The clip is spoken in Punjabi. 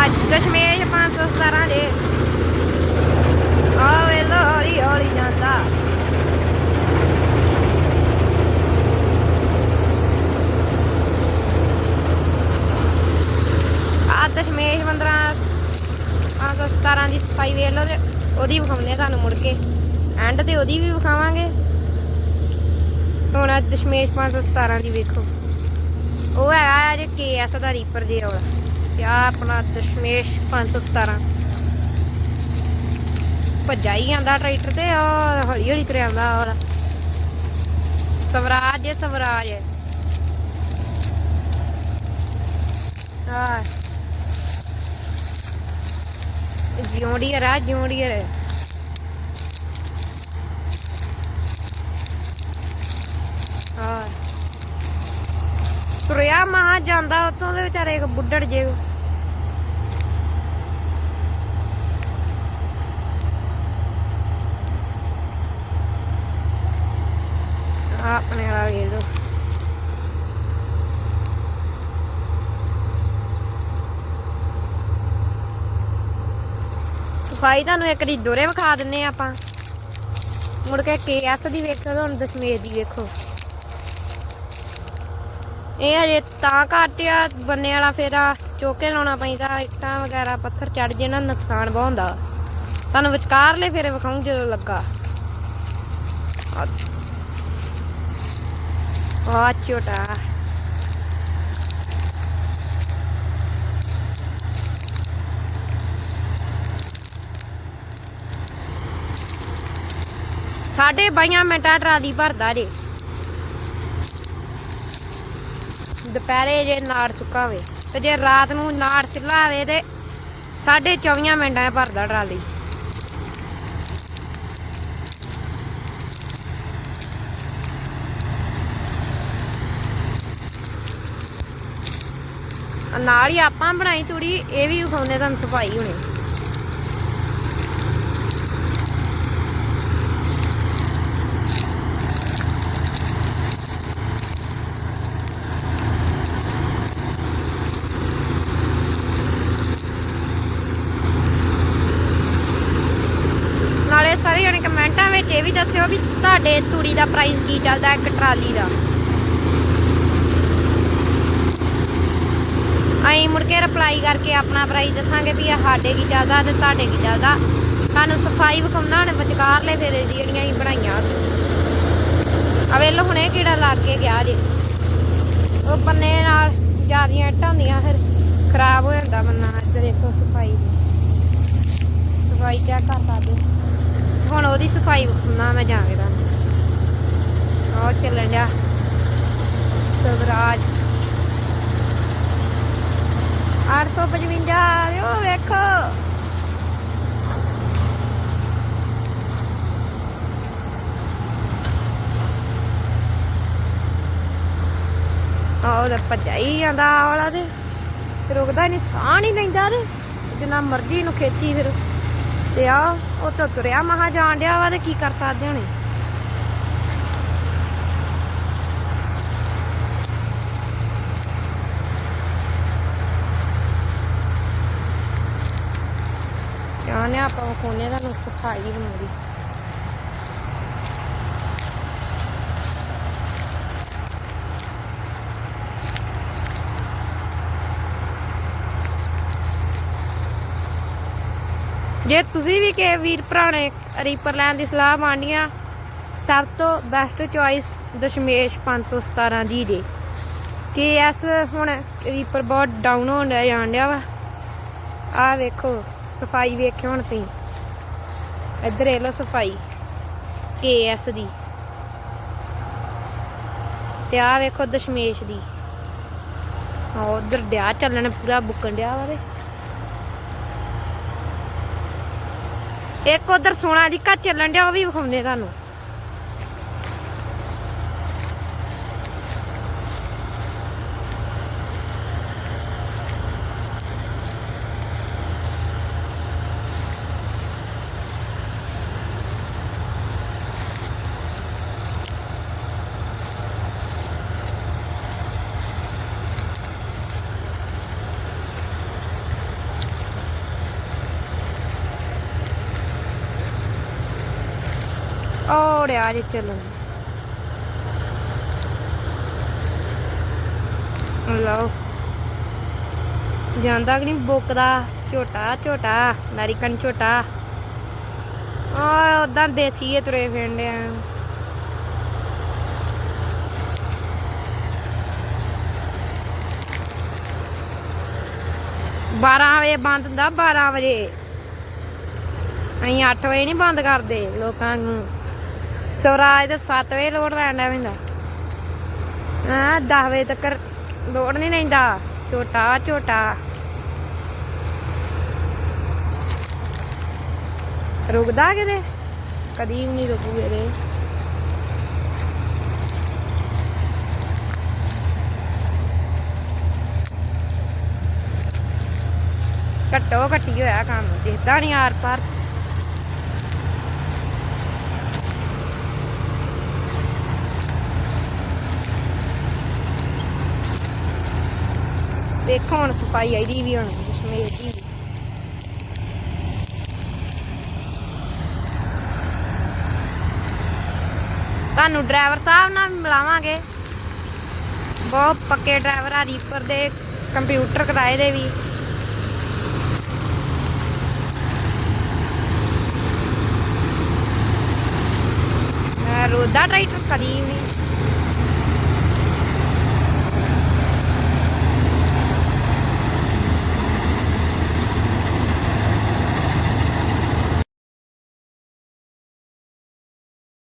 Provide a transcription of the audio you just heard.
ਲੋ ਦਸ਼ਮੇਸ਼ 517 ਦੇ ਆ ਵੇਖ ਲੋ ਹੌਲੀ ਹੌਲੀ ਜਾਂਦਾ। ਆ ਦਸ਼ਮੇਸ਼ 15 517 ਦੀ ਸਫ਼ਾਈ ਵੇਖ ਲਓ ਤੇ ਉਹਦੀ ਵਿਖਾਉਂਦੇ ਆ ਤੁਹਾਨੂੰ ਮੁੜ ਕੇ। ਐਂਡ ਤੇ ਉਹਦੀ ਵੀ ਵਿਖਾਵਾਂਗੇ। ਹੁਣ ਅੱਜ ਦਸ਼ਮੇਸ਼ 517 ਦੀ ਵੇਖੋ। ਉਹ ਹੈਗਾ ਆ ਜੇ ਕੇਐਸ ਦਾ ਰੀਪਰ ਜੇ ਵਾਲਾ ਤੇ ਆ ਆਪਣਾ ਦਸ਼ਮੇਸ਼ 517 ਭੱਜਾ ਹੀ ਜਾਂਦਾ ਟਰੈਕਟਰ ਤੇ ਉਹ ਹੌਲੀ ਹੌਲੀ ਤੁਰਿਆ ਆਉਂਦਾ ਔਰ ਸਵਰਾਜ ਹੈ ਸਵਰਾਜ ਹੈ ਆ ਜਿਉਂਡੀਅਰ ਆ ਜਿਉਂਡੀਅਰ ਹਾਂ ਤੁਰਿਆ ਮਹਾ ਜਾਂਦਾ ਉਤੋਂ ਦੇ ਵਿਚਾਰੇ ਇੱਕ ਬੁੱਢੜ ਜੇ ਆਪਣੇ ਵਾਲਾ ਵੇਖ ਲਓ ਸਫ਼ਾਈ ਤੁਹਾਨੂੰ ਇੱਕ ਦੀ ਦੋਰੇ ਵਿਖਾ ਦਿੰਨੇ ਆਪਾਂ। ਮੁੜ ਕੇ ਕੇਐਸ ਦੀ ਵੇਖੋ, ਤੇ ਦਸ਼ਮੇਸ਼ ਦੀ ਵੇਖੋ। ਇਹ ਹਜੇ ਤਾਂ ਘੱਟ ਆ, ਬੰਨੇ ਵਾਲਾ ਫੇਰਾ ਚੋਕੇ ਲਾਉਣਾ ਪੈਂਦਾ, ਇੱਟਾਂ ਵਗੈਰਾ, ਪੱਥਰ ਚੜ ਜੇ ਨਾ, ਨੁਕਸਾਨ ਬਹੁਤ ਹੁੰਦਾ। ਤੁਹਾਨੂੰ ਵਿਚਕਾਰਲੇ ਫੇਰੇ ਵਿਖਾਉਂ ਜਦੋਂ ਲੱਗਾ। ਆ ਛੋਟਾ ਸਾਢੇ ਬਾਈਆਂ ਮਿੰਟਾਂ ਟਰਾਲੀ ਭਰਦਾ ਜੇ। ਦੁਪਹਿਰੇ ਜੇ ਨਾੜ ਸੁੱਕਾ ਹੋਵੇ ਤੇ ਜੇ ਰਾਤ ਨੂੰ ਨਾੜ ਸਿੱਲਾ ਹੋਵੇ ਤੇ ਸਾਢੇ 24 ਮਿੰਟਾਂ ਭਰਦਾ ਟਰਾਲੀ ਨਾਲ ਹੀ ਆਪਾਂ ਬਣਾਈ ਤੂੜੀ, ਇਹ ਵੀ ਵਿਖਾਉਂਦੇ ਤੁਹਾਨੂੰ ਸਫ਼ਾਈ ਹੁਣੇ। ਨਾਲੇ ਸਾਰੇ ਜਣੇ ਕਮੈਂਟਾਂ ਵਿੱਚ ਇਹ ਵੀ ਦੱਸਿਓ ਵੀ ਤੁਹਾਡੇ ਤੂੜੀ ਦਾ ਪ੍ਰਾਈਸ ਕੀ ਚੱਲਦਾ ਇੱਕ ਟਰਾਲੀ ਦਾ। ਅਸੀਂ ਰਿਪਲਾਈ ਕਰਕੇ ਆਪਣਾ ਪ੍ਰਾਈਸ ਦੱਸਾਂਗੇ ਵੀ ਇਹ ਸਾਡੇ ਕੀ ਚੱਲਦਾ ਤੇ ਤੁਹਾਡੇ ਕੀ ਚੱਲਦਾ ਤੁਹਾਨੂੰ ਸਫ਼ਾਈ ਵਿਖਾਉਂਦਾ ਹੁਣ ਵਿਚਕਾਰਲੇ ਫੇਰੇ ਜਿਹੜੀਆਂ ਅਸੀਂ ਬਣਾਈਆਂ। ਆ ਵੇਲੋ ਹੁਣੇ ਕਿਹੜਾ ਲੱਗ ਕੇ ਗਿਆ ਜੀ। ਉਹ ਬੰਨੇ ਨਾਲ ਜਿਆਦੀਆਂ ਇੱਟਾਂ ਹੁੰਦੀਆਂ ਫਿਰ ਖਰਾਬ ਹੋ ਜਾਂਦਾ ਬੰਨਾ ਇੱਧਰ ਦੇਖੋ ਸਫ਼ਾਈ ਸਫ਼ਾਈ ਚੈੱਕ ਕਰ ਸਕਦੇ ਹੁਣ ਉਹਦੀ ਸਫ਼ਾਈ ਵਿਖਾਉਣਾ ਮੈਂ ਜਾ ਕੇ ਤੁਹਾਨੂੰ। ਉਹ ਚੱਲਣ ਜਾ ਸਵਰਾਜ। 855 ਉਹ ਵੇਖੋ। ਆਹ ਉਹਦਾ ਭਜਾਈ ਜਾਂਦਾ ਆਲਾ ਤੇ। ਰੁਕਦਾ ਨਹੀਂ ਸਾਹ ਨਹੀਂ ਲੈਂਦਾ ਤੇ। ਜਿੰਨਾ ਮਰਜ਼ੀ ਨੂੰ ਖੇਤੀ ਫਿਰ। ਤੇ ਆ ਉਹ ਤਾਂ ਤੁਰਿਆ ਮਹਾ ਜਾਣ ਡਿਆ ਵਾ ਤੇ ਕੀ ਕਰ ਸਕਦੇ ਹੁਣੇ। ਜਾਣੇ ਆਪਾਂ ਕੋਨੇ ਦਾ ਸਫ਼ਾਈ ਬਣਾਉਣੀ ਜੇ ਤੁਸੀਂ ਵੀ ਕੇ ਵੀਰ ਭਰਾ ਨੇ ਰੀਪਰ ਲੈਣ ਦੀ ਸਲਾਹ ਮੰਨਿਆ ਸਭ ਤੋਂ ਬੈਸਟ ਚੁਆਇਸ ਦਸ਼ਮੇਸ਼ 517 ਦੀ ਜੇ। ਕਿ ਐਸ ਹੁਣ ਰੀਪਰ ਬਹੁਤ ਡਾਊਨ ਹੋਣ ਡਿਆ, ਜਾਣ ਡਿਆ ਵਾ। ਆ ਵੇਖੋ। ਸਫ਼ਾਈ ਵੇਖਿਓ ਹੁਣ ਤੁਸੀਂ। ਇੱਧਰ ਇਹ ਲੋ ਸਫ਼ਾਈ ਕੇ ਐਸ ਦੀ। ਤੇ ਆ ਵੇਖੋ ਦਸ਼ਮੇਸ਼ ਦੀ। ਆ ਉਧਰ ਡਿਆ, ਚੱਲਣ ਪੂਰਾ ਬੁੱਕਣ ਡਿਆ ਵਾ ਇੱਕ ਉਧਰ ਸੋਨਾ ਦੀ ਘਾ ਚੱਲਣ ਡਿਆ, ਉਹ ਵੀ ਵਿਖਾਉਂਦੇ ਤੁਹਾਨੂੰ। ਔੜਿਆ ਜੇ ਚੱਲਣ ਲਓ। ਜਾਂਦਾ ਕਿ ਨਹੀਂ, ਬੁੱਕਦਾ, ਝੋਟਾ ਝੋਟਾ, ਅਮਰੀਕਨ ਝੋਟਾ। ਆ ਉਦਾਂ ਦੇਸੀ ਇਹ ਤੁਰੇ ਫਿਰਦੇ ਆ। ਬਾਰਾਂ ਵਜੇ ਬੰਦ ਹੁੰਦਾ 12 ਵਜੇ। ਅਸੀਂ 8 ਵਜੇ ਨਹੀਂ ਬੰਦ ਕਰਦੇ, ਲੋਕਾਂ ਨੂੰ। ਸਵਰਾਜ ਦਾ 7 ਵਜੇ ਲੋਡ ਲੈਣਾ ਪੈਂਦਾ ਹਾਂ 10 ਵਜੇ ਤੱਕ ਲੋਡ ਨਹੀਂ ਲੈਂਦਾ। ਛੋਟਾ ਛੋਟਾ ਰੁਕਦਾ ਕਿਤੇ? ਕਦੀ ਵੀ ਨਹੀਂ ਰੁਕੂਗੇ ਰੇ ਘੱਟੋ ਘੱਟੀ ਹੋਇਆ ਕੰਮ। ਦਿਖਦਾ ਨਹੀਂ ਆਰ ਪਾਰ ਦੇਖੋ ਹੁਣ ਸਫ਼ਾਈ ਇਹਦੀ ਵੀ, ਹੁਣ ਸਮੇਤ ਦੀ ਤੁਹਾਨੂੰ ਡਰਾਈਵਰ ਸਾਹਿਬ ਨਾਲ ਮਿਲਾਵਾਂਗੇ। ਬਹੁਤ ਪੱਕੇ ਡਰਾਈਵਰ ਆ, ਰੀਪਰ ਦੇ, ਕੰਪਿਊਟਰ ਕਰਾਏ ਦੇ ਵੀ। ਮੈਂ ਰੋਦਾ ਟਰੈਕਟਰ ਕਦੀ ਨਹੀਂ।